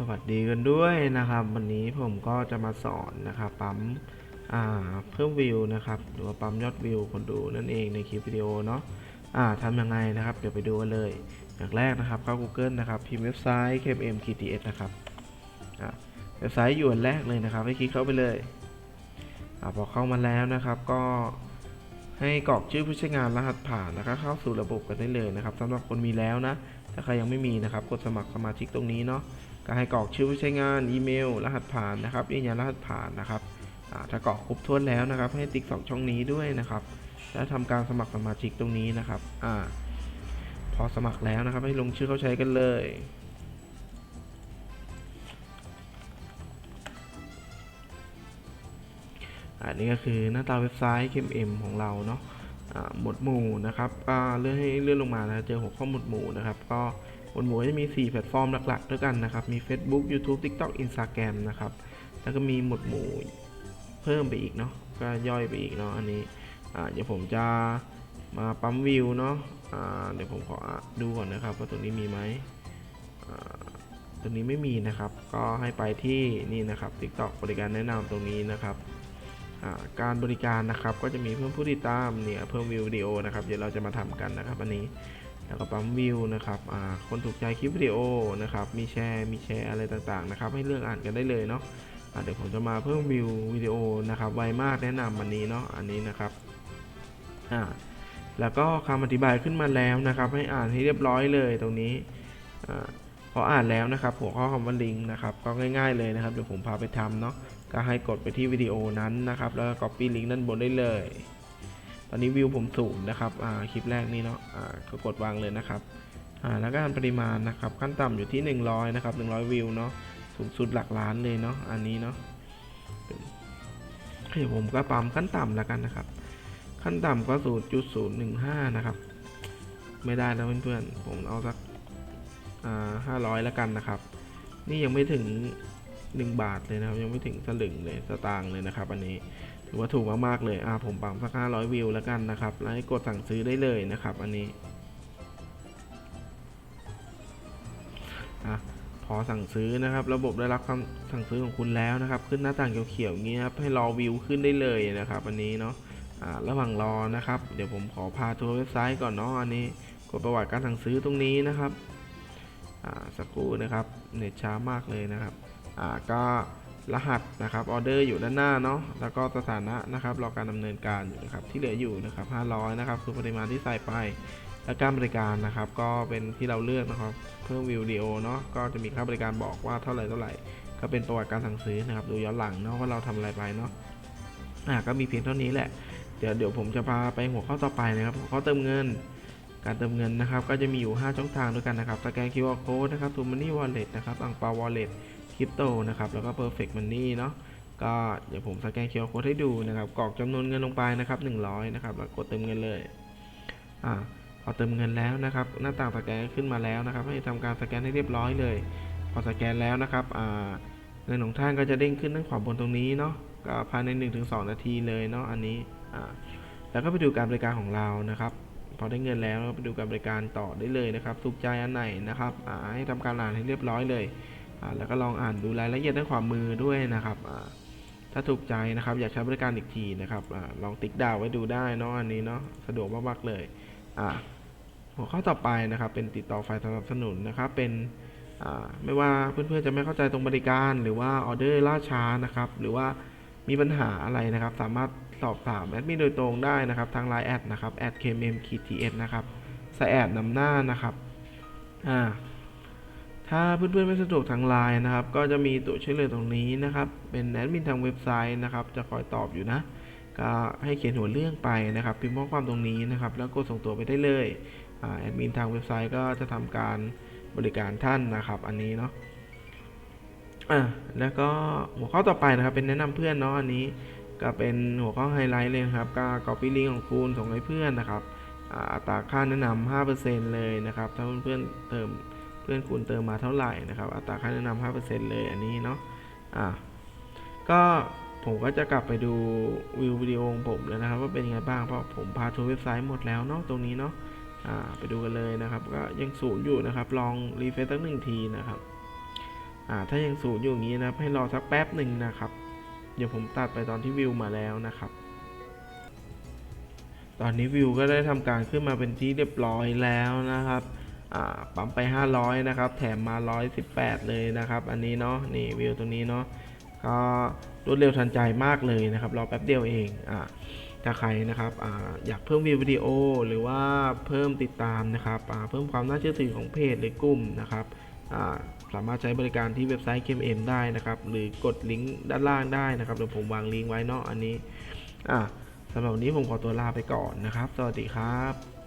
สวัสดีกันด้วยนะครับ วันนี้ผมก็จะมาสอนนะครับปั๊มเพิ่มวิวนะครับหรือว่าปั๊มยอดวิวคนดูนั่นเองในคลิปวิดีโอเนาะอ่าทำยังไงนะครับ เดี๋ยวไปดูกันเลย อย่างแรกนะครับเข้า Google นะครับพิมพ์เว็บไซต์ KMM KTS นะครับเว็บไซต์อยู่อันแรกเลยนะครับ ให้คลิกเข้าไปเลยอพอเข้ามาแล้วนะครับก็ให้กรอกชื่อผู้ใช้งานรหัสผ่านแล้วก็เข้าสู่ระบบกันได้เลยนะครับสำหรับคนมีแล้วนะถ้าใครยังไม่มีนะครับ กดสมัครสมาชิกตรงนี้เนาะ ก็ให้กรอกชื่อผู้ใช้งานอีเมล รหัสผ่านนะครับยืนยันรหัสผ่านนะครับถ้ากรอกครบถ้วนแล้วนะครับ ให้ติ๊กสองช่องนี้ด้วยนะครับ แล้วทำการสมัครสมาชิกตรงนี้นะครับอ่าพอสมัครแล้วนะครับ ให้ลงชื่อเข้าใช้กันเลยอันนี้ก็คือหน้าตาเว็บไซต์ KMM ของเราเนาะหมวดหมู่นะครับเลื่อนให้เลื่อนลงมานะเจอหัวข้อหมวดหมู่นะครับ ก็ หมวดหมู่จะมี 4 แพลตฟอร์มหลักๆ ด้วยกันนะครับ มี Facebook YouTube TikTok Instagram นะครับ แล้วก็มีหมวดหมู่เพิ่มไปอีกเนาะ ก็ย่อยไปอีกเนาะ อันนี้ อ่า เดี๋ยวผมจะมาปั๊มวิวเนาะ อ่า เดี๋ยวผมขอดูก่อนนะครับ ว่าตรงนี้มีไหมอ่าตรงนี้ไม่มีนะครับ ก็ให้ไปที่นี่นะครับ TikTok บริการแนะนำตรงนี้นะครับการบริการนะครับก็จะมีเพิ่มผู้ติดตามเนี่ยเพิ่มวิววิดีโอนะครับ เดี๋ยวเราจะมาทำกันนะครับ อันนี้ แล้วก็ปั๊มวิวนะครับคนถูกใจคลิปวิดีโอนะครับ มีแชร์ มีแชร์อะไรต่างๆนะครับ ให้เลือกอ่านกันได้เลยเนาะเดี๋ยวผมจะมาเพิ่มวิววิดีโอนะครับ ไวมากแนะนำวันนี้เนาะ อันนี้นะครับ อ่า แล้วก็คำอธิบายขึ้นมาแล้วนะครับ ให้อ่านให้เรียบร้อยเลยตรงนี้ อ่าพออ่านแล้วนะครับ หัวข้อคำว่าลิงก์นะครับ ก็ง่าย ๆเลยนะครับ เดี๋ยวผมพาไปทำเนาะ ก็ให้กดไปที่วิดีโอนั้นนะครับ แล้วก็ copy ลิงก์ด้านบนได้เลย ตอนนี้วิวผมสูงนะครับคลิปแรกนี้เนาะก็กดวางเลยนะครับแล้วก็อันปริมาณนะครับขั้นต่ำอยู่ที่ 100นะครับ100 วิวเนาะสูงสุดหลักล้านเลยเนาะอันนี้เนาะเดี๋ยวผมก็ปั๊มขั้นต่ำแล้วกันนะครับ ขั้นต่ำก็0.015นะครับ ไม่ได้แล้วเพื่อนๆผมเอาสักอ่า500แล้วกันนะครับ นี่ยังไม่ถึง 1 บาทเลยนะครับ ยังไม่ถึงสลึงเลยสตางค์เลยนะครับ อันนี้ถือว่าถูกมากๆเลยอ่าผมปั๊มสัก500วิวแล้วกันนะครับ แล้วให้กดสั่งซื้อได้เลยนะครับ อันนี้อะพอสั่งซื้อนะครับ ระบบได้รับคำสั่งซื้อของคุณแล้วนะครับ ขึ้นหน้าต่างเขียวๆอย่างนี้ครับให้รอวิวขึ้นได้เลยนะครับ อันนี้เนาะอ่าระหว่างรอนะครับ เดี๋ยวผมขอพาทัวร์เว็บไซต์ก่อนเนาะอันนี้กดประวัติการสั่งซื้อตรงนี้นะครับอ่าสักครู่นะครับเน็ตช้ามากเลยนะครับ ก็รหัสนะครับออเดอร์อยู่ด้านหน้าเนาะแล้วก็สถานะนะครับรอการดำเนินการอยู่นะครับที่เหลืออยู่นะครับ500นะครับคือปริมาณที่ใส่ไป และการบริการนะครับ ก็เป็นที่เราเลือกนะครับเพิ่มวิวดีโอเนาะก็จะมีค่าบริการบอกว่าเท่าไหร่เท่าไหร่ ก็เป็นประวัติการสั่งซื้อนะครับ ดูย้อนหลังเนาะว่าเราทำอะไรไปเนาะอ่าก็มีเพียงเท่านี้แหละเดี๋ยวเดี๋ยวผมจะพาไปหัวข้อต่อไปนะครับหัวข้อเติมเงิน การเติมเงินนะครับ ก็จะมีอยู่ 5 ช่องทางด้วยกันนะครับสแกน QR Code นะครับ t ู Money Wallet นะครับอังเปา Wallet คริปโตนะครับแล้วก็ Perfect Money เนาะก็เดี๋ยวผมสแกน QR Code ให้ดูนะครับกรอกจำนวนเงินลงไปนะครับ100นะครับแล้วกดเติมเงินเลยอ่าพอเติมเงินแล้วนะครับ หน้าต่างสแกนขึ้นมาแล้วนะครับ ให้ทำการสแกนให้เรียบร้อยเลย พอสแกนแล้วนะครับอ่าเงินของท่านก็จะเด้งขึ้นด้านขวาบนตรงนี้เนาะก็ภายใน 1-2 นาทีเลยเนาะอันนี้อ่าแล้วก็ไปดูการบริการของเรานะครับ พอได้เงินแล้วเราไปดูการบริการต่อได้เลยนะครับถูกใจอันไหนนะครับอ่าให้ทำการอ่านให้เรียบร้อยเลย แล้วก็ลองอ่านดูรายละเอียดด้านขวามมือด้วยนะครับถ้าถูกใจนะครับ อยากใช้บริการอีกทีนะครับอลองติ๊กดาวไว้ดูได้เนาะอันนี้เนาะสะดวกมากๆเลยหัวข้อต่อไปนะครับ เป็นติดต่อฝ่ายสนับสนุนนะครับ เป็นไม่ว่าเพื่อนๆจะไม่เข้าใจตรงบริการ หรือว่าออเดอร์ล่าช้านะครับ หรือว่ามีปัญหาอะไรนะครับ สามารถสอบถามแอดมินโดยตรงได้นะครับทาง Line แอดนะครับแอด kmm t s นะครับใส่แอดนำหน้านะครับอ่า ถ้าเพื่อนๆไม่สะดวกทางไลน์นะครับ ก็จะมีตัวช่วยเหลือตรงนี้นะครับ เป็นแอดมินทางเว็บไซต์นะครับ จะคอยตอบอยู่นะ ก็ให้เขียนหัวเรื่องไปนะครับ พิมพ์ข้อความตรงนี้นะครับ แล้วกดส่งตัวไปได้เลยอแอดมินทางเว็บไซต์ก็จะทำการบริการท่านนะครับ อันนี้เนาะอะแล้วก็หัวข้อต่อไปนะครับ เป็นแนะนำเพื่อนเนาะอันนี้ก็เป็นหัวข้อไฮไลท์เลยนะครับก็ copy link ของคุณส่งให้เพื่อนนะครับอ่าอัตราค่าแนะนำ5%เลยนะครับ ถ้าเพื่อนๆเติม พื่อนคุณเติมมาเท่าไหร่นะครับอัตราค่าแนะนำ5%เลยอันนี้เนาะอะก็ผมก็จะกลับไปดูวิววิดีโอของผมแล้วนะครับว่าเป็นยังไงบ้างเพราะผมพาทัวร์เว็บไซต์หมดแล้วเนาะตรงนี้เนาะอ่าไปดูกันเลยนะครับ ก็ยังสูงอยู่นะครับ ลองรีเฟซสักหนึ่งทีนะครับอ่าถ้ายังศูนย์อยู่อย่างนี้นะให้รอสักแป๊บหนึ่งนะครับ เดี๋ยวผมตัดไปตอนที่วิวมาแล้วนะครับ ตอนนี้วิวก็ได้ทำการขึ้นมาเป็นที่เรียบร้อยแล้วนะครับ ปั๊มไป 500 นะครับ แถมมา 118 เลยนะครับ อันนี้เนาะ นี่วิวตรงนี้เนาะ ก็รวดเร็วทันใจมากเลยนะครับ รอแป๊บเดียวเอง อ่าถ้าใครนะครับออยากเพิ่มวิววิดีโอ หรือว่าเพิ่มติดตามนะครับเพิ่มความน่าเชื่อถือของเพจหรือกลุ่มนะครับสามารถใช้บริการที่เว็บไซต์ KMM ได้นะครับ หรือกดลิงก์ด้านล่างได้นะครับเดี๋ยวผมวางลิงก์ไว้เนาะอันนี้สำหรับวันนี้ผมขอตัวลาไปก่อนนะครับ สวัสดีครับ